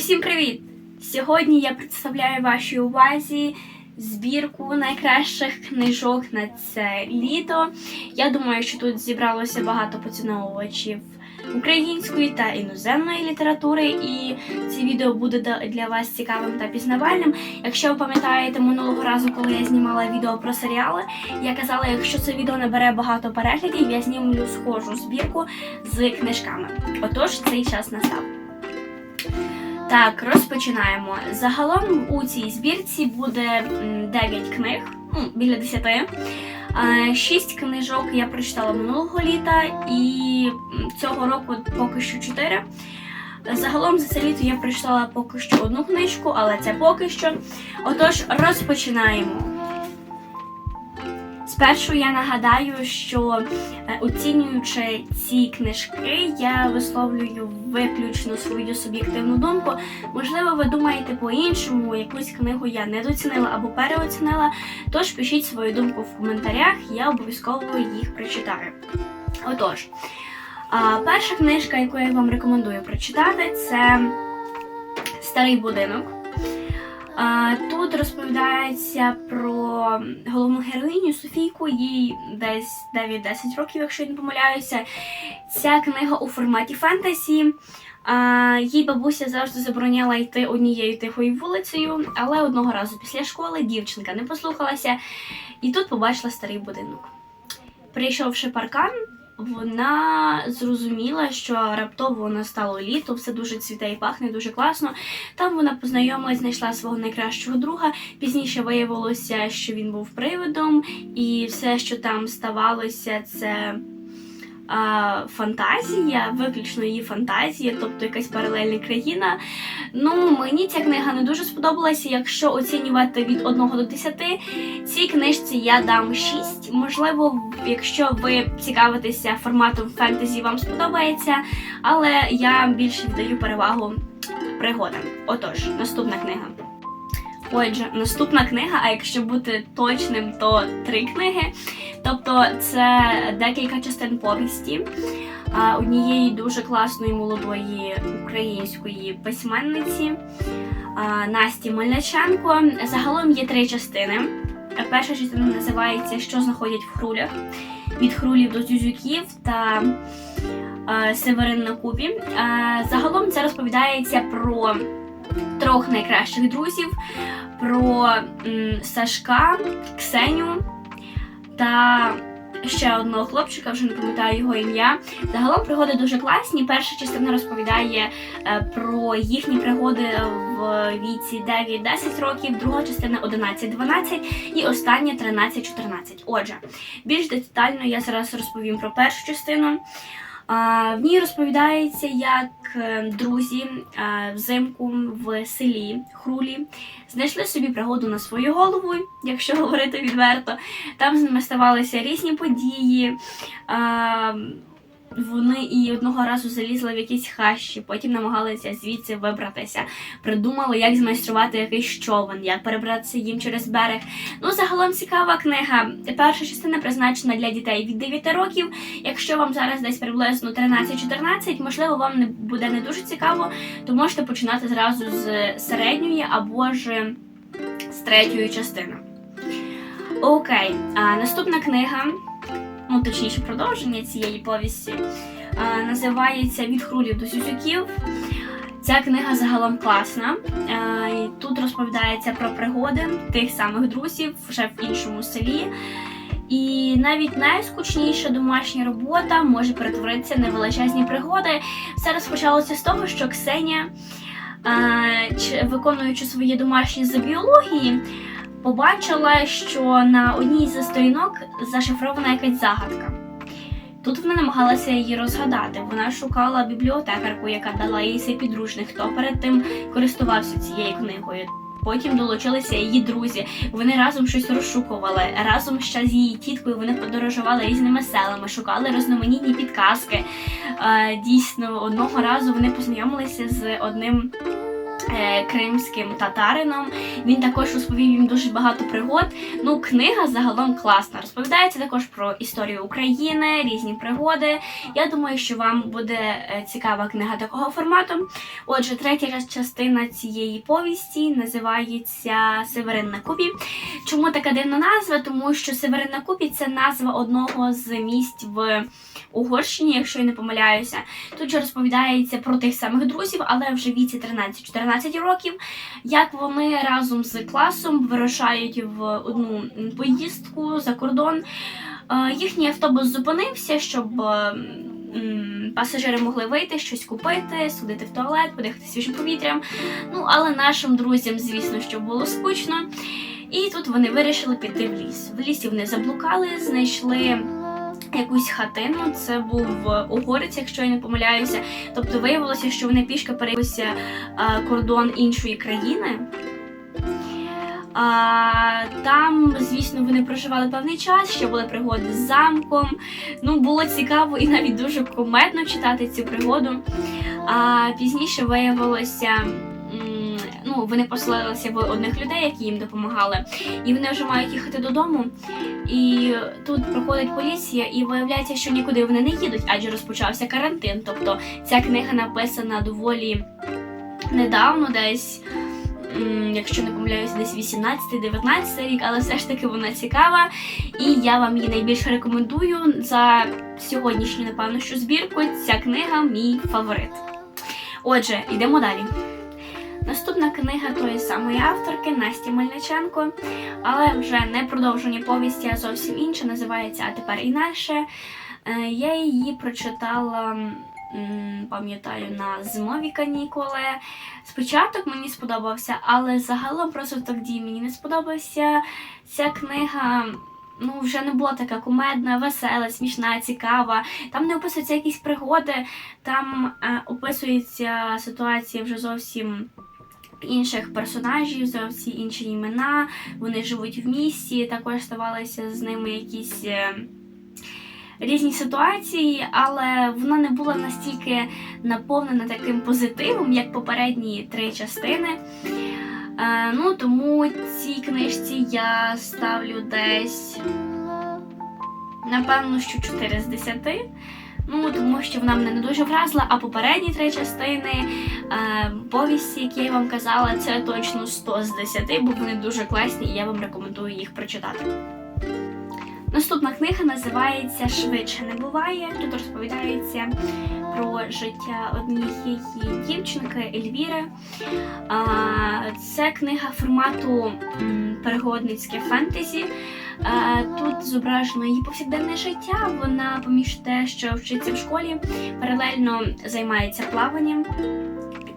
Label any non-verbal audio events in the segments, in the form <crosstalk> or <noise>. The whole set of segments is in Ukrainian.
Усім привіт! Сьогодні я представляю вашій увазі збірку найкращих книжок на це літо. Я думаю, що тут зібралося багато поціновувачів української та іноземної літератури, і це відео буде для вас цікавим та пізнавальним. Якщо ви пам'ятаєте минулого разу, коли я знімала відео про серіали, я казала, якщо це відео набере багато переглядів, я знімлю схожу збірку з книжками. Отож, цей час настав. Так, розпочинаємо. Загалом у цій збірці буде 9 книг, ну, біля 10. Е, Шість книжок я прочитала минулого літа, і цього року поки що 4. Загалом за це літо я прочитала поки що одну книжку, але це поки що. Отож, розпочинаємо. Спершу я нагадаю, що е, оцінюючи ці книжки, я висловлюю виключно свою суб'єктивну думку. Можливо, ви думаєте по-іншому, якусь книгу я недоцінила або переоцінила. Тож пишіть свою думку в коментарях, я обов'язково їх прочитаю. Отож, перша книжка, яку я вам рекомендую прочитати, це Старий будинок. Тут розповідається про головну героїню Софійку, їй десь 9-10 років, якщо я не помиляюся. Ця книга у форматі фентезі. Їй бабуся завжди забороняла йти однією тихою вулицею, але одного разу після школи дівчинка не послухалася і тут побачила старий будинок. Прийшовши паркан, вона зрозуміла, що раптово настало літо, все дуже цвіте і пахне, дуже класно. Там вона познайомилась, знайшла свого найкращого друга. Пізніше виявилося, що він був привидом, і все, що там ставалося, це фантазія, виключно її фантазія, тобто якась паралельна країна. Ну, мені ця книга не дуже сподобалася. Якщо оцінювати від 1 до 10, цій книжці я дам 6. Можливо, якщо ви цікавитеся форматом фентезі, вам сподобається, але я більше віддаю перевагу пригодам. Отож, наступна книга. Отже, наступна книга, а якщо бути точним, то три книги. Тобто це декілька частин повісті однієї дуже класної молодої української письменниці Насті Мельниченко. Загалом є три частини. Перша частина називається Що знаходять в хрулях від хрулів до зюзюків та Северин на Кубі. Загалом це розповідається про трьох найкращих друзів, про Сашка, Ксеню та ще одного хлопчика, вже не пам'ятаю його ім'я. Загалом пригоди дуже класні. Перша частина розповідає е, про їхні пригоди в віці 9-10 років, друга частина 11-12 і остання 13-14. Отже, більш детально я зараз розповім про першу частину. В ній розповідається, як е, друзі взимку в селі Хрулі знайшли собі пригоду на свою голову, якщо <laughs> говорити відверто. Там з ними ставалися різні події. Вони і одного разу залізли в якісь хащі, потім намагалися звідси вибратися, придумали, як змайструвати якийсь човен, як перебратися їм через берег. Ну, загалом цікава книга. Перша частина призначена для дітей від 9 років. Якщо вам зараз десь приблизно 13-14, можливо, вам не буде не дуже цікаво, то можете починати зразу з середньої або ж з третьої частини. Окей, а наступна книга, ну точніше, продовження цієї повісті, а, називається Від хрулів до сюсюків. Ця книга загалом класна. І Тут розповідається про пригоди тих самих друзів вже в іншому селі. І навіть найскучніша домашня робота може перетворитися на величезні пригоди. Все розпочалося з того, що Ксенія, е, виконуючи свої домашні з біології, побачила, що на одній зі сторінок зашифрована якась загадка. Тут вона намагалася її розгадати. Вона шукала бібліотекарку, яка дала їй цей підручник, хто перед тим користувався цією книгою. Потім долучилися її друзі. Вони разом щось розшукували. Разом ще з її тіткою вони подорожували різними селами, шукали різноманітні підказки. Е, Дійсно, одного разу вони познайомилися з одним Кримським татарином. Він також розповів їм дуже багато пригод. Ну, книга загалом класна. Розповідається також про історію України, різні пригоди. Я думаю, що вам буде е, цікава книга такого формату. Отже, третя частина цієї повісті називається Северин на Кубі. Чому така дивна назва? Тому що Северин на Кубі це назва одного з місць в Угорщині, якщо я не помиляюся. Тут же розповідається про тих самих друзів, але вже віці 13-14 років, як вони разом з класом вирушають в одну поїздку за кордон. Е, Їхній автобус зупинився, щоб е, пасажири могли вийти, щось купити, сходити в туалет, подихати свіжим повітрям. Ну, але нашим друзям, звісно, що було скучно. І тут вони вирішили піти в ліс. В лісі вони заблукали, знайшли якусь хатину. Це був угорець, якщо я не помиляюся. Тобто виявилося, що вони пішки перейшлися е, кордон іншої країни. А, там, звісно, вони проживали певний час, ще були пригоди з замком. Ну, було цікаво і навіть дуже кумедно читати цю пригоду. А пізніше виявилося, ну, вони поселилися в одних людей, які їм допомагали, і вони вже мають їхати додому. І тут проходить поліція, і виявляється, що нікуди вони не їдуть, адже розпочався карантин. Тобто ця книга написана доволі недавно, десь, якщо не помиляюсь, десь 18-19 рік, але все ж таки вона цікава. І я вам її найбільше рекомендую за сьогоднішню, напевно, що збірку. Ця книга мій фаворит. Отже, йдемо далі. Наступна книга тої самої авторки Насті Мельниченко, але вже не продовження повісті, а зовсім інша, називається А тепер інакше. Е, Я її прочитала, пам'ятаю, на зимові канікули. Спочатку мені сподобався, але загалом розвиток дій мені не сподобався. Ця книга. Ну, вже не була така кумедна, весела, смішна, цікава. Там не описуються якісь пригоди, там е, описується ситуація вже зовсім інших персонажів, зовсім інші імена. Вони живуть в місті, також ставалися з ними якісь. е, Різні ситуації, але вона не була настільки наповнена таким позитивом, як попередні три частини. Е, ну, тому цій книжці я ставлю десь, напевно, що 4 з 10. Ну, тому що вона мене не дуже вразила, а попередні три частини е, повісті, які я вам казала, це точно 100 з 10, бо вони дуже класні і я вам рекомендую їх прочитати. Наступна книга називається Швидше не буває. Тут розповідається про життя однієї дівчинки Ельвіри. Це книга формату перегодницьке фентезі. Тут зображено її повсякденне життя. Вона поміж те, що вчиться в школі, паралельно займається плаванням.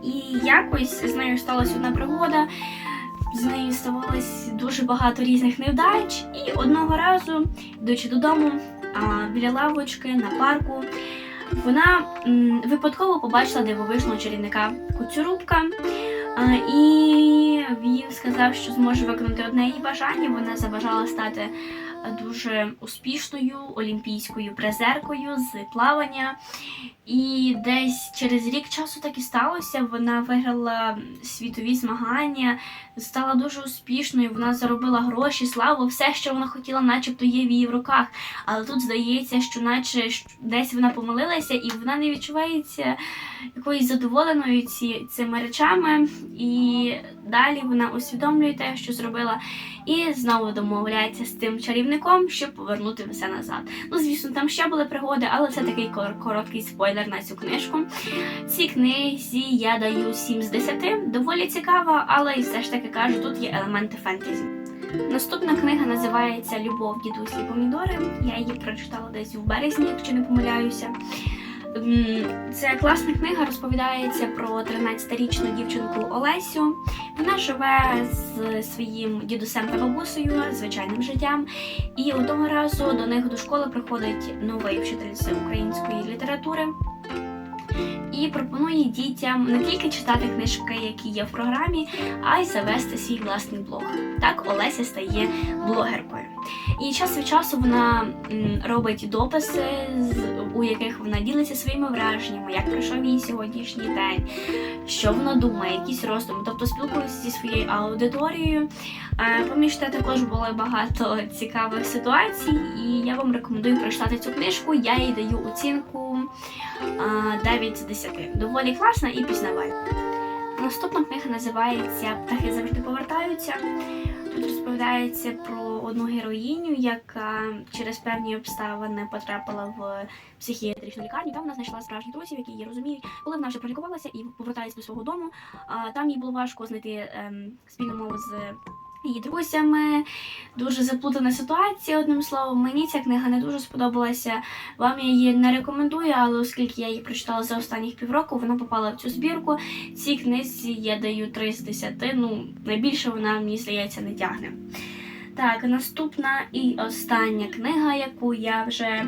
І якось з нею сталася одна пригода. З нею ставалось дуже багато різних невдач, і одного разу, йдучи додому, біля лавочки на парку, вона випадково побачила дивовижного чарівника Куцюрубка. І він сказав, що зможе виконати одне її бажання. Вона забажала стати дуже успішною олімпійською призеркою з плавання. І десь через рік часу так і сталося. Вона виграла світові змагання, стала дуже успішною. Вона заробила гроші, славу, все, що вона хотіла, начебто є в її руках. Але тут здається, що наче десь вона помилилася, і вона не відчувається якоюсь задоволеною ці, цими речами. І далі вона усвідомлює те, що зробила, і знову домовляється з тим чарівником, щоб повернути все назад. Ну, звісно, там ще були пригоди, але це такий кор- короткий спойлер на цю книжку. Цій книзі я даю 7 з 10. Доволі цікава, але і все ж таки кажу, тут є елементи фентезі. Наступна книга називається Любов, дідусь і помідори. Я її прочитала десь у березні, якщо не помиляюся. Це класна книга, розповідається про 13-річну дівчинку Олесю. Вона живе з своїм дідусем та бабусею, звичайним життям. І одного разу до них до школи приходить новий вчитель з української літератури. І пропонує дітям не тільки читати книжки, які є в програмі, а й завести свій власний блог. Так Олеся стає блогеркою. І час від часу вона робить дописи, у яких вона ділиться своїми враженнями, як пройшов її сьогоднішній день, що вона думає, якісь роздуми, тобто спілкується зі своєю аудиторією. Е, Поміж те також було багато цікавих ситуацій, і я вам рекомендую прочитати цю книжку. Я їй даю оцінку е, 9 з 10. Доволі класна і пізнавальна. Наступна книга називається Птахи завжди повертаються. Тут розповідається про одну героїню, яка через певні обставини потрапила в психіатричну лікарню. Там вона знайшла справжніх друзів, які її розуміють. Коли вона вже пролікувалася і повертається до свого дому, там їй було важко знайти ем, спільну мову з її друзями. Дуже заплутана ситуація. Одним словом, мені ця книга не дуже сподобалася. Вам я її не рекомендую, але оскільки я її прочитала за останніх півроку, вона попала в цю збірку. Цій книзі я даю 3 з 10, ну найбільше вона, мені здається, не тягне. Так, наступна і остання книга, яку я вже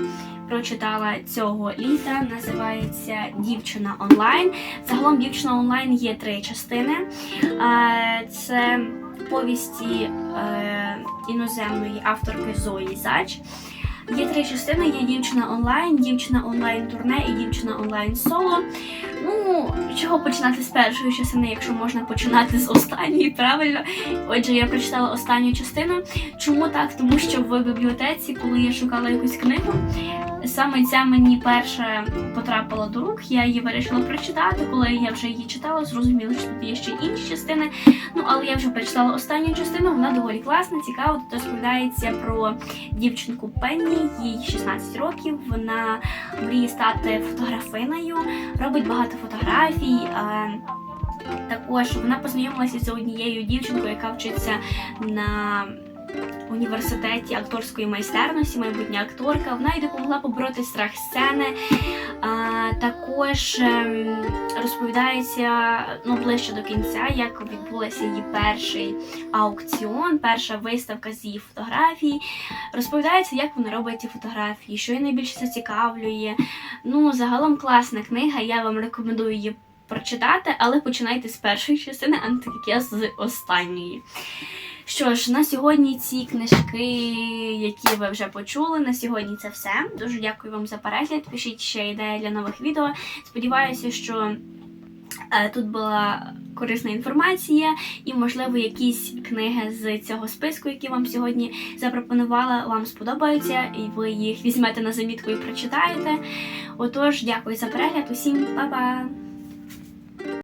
прочитала цього літа, називається Дівчина онлайн. Загалом дівчина онлайн є три частини. Це повісті е, іноземної авторки Зої Зач. Є три частини: є дівчина онлайн, дівчина онлайн турне і дівчина онлайн соло. Ну, чого починати з першої частини, якщо можна починати з останньої, правильно? Отже, я прочитала останню частину. Чому так? Тому що в бібліотеці, коли я шукала якусь книгу, саме ця мені перша потрапила до рук. Я її вирішила прочитати. Коли я вже її читала, зрозуміла, що тут є ще інші частини. Ну, але я вже прочитала останню частину, вона доволі класна, цікава. Тут розповідається про дівчинку Пенні, їй 16 років. Вона мріє стати фотографиною, робить багато фотографій. Також вона познайомилася з однією дівчинкою, яка вчиться на університеті акторської майстерності, майбутня акторка. Вона їй допомогла побороти страх сцени. А, також ем, розповідається ну, ближче до кінця, як відбулася її перший аукціон, перша виставка з її фотографій. Розповідається, як вона робить ці фотографії, що її найбільше зацікавлює. Ну, загалом класна книга, я вам рекомендую її прочитати, але починайте з першої частини, а не так як я з останньої. Що ж, на сьогодні ці книжки, які ви вже почули, на сьогодні це все. Дуже дякую вам за перегляд. Пишіть ще ідеї для нових відео. Сподіваюся, що е, тут була корисна інформація, і, можливо, якісь книги з цього списку, які вам сьогодні запропонувала, вам сподобаються, і ви їх візьмете на замітку і прочитаєте. Отож, дякую за перегляд. Усім па-па!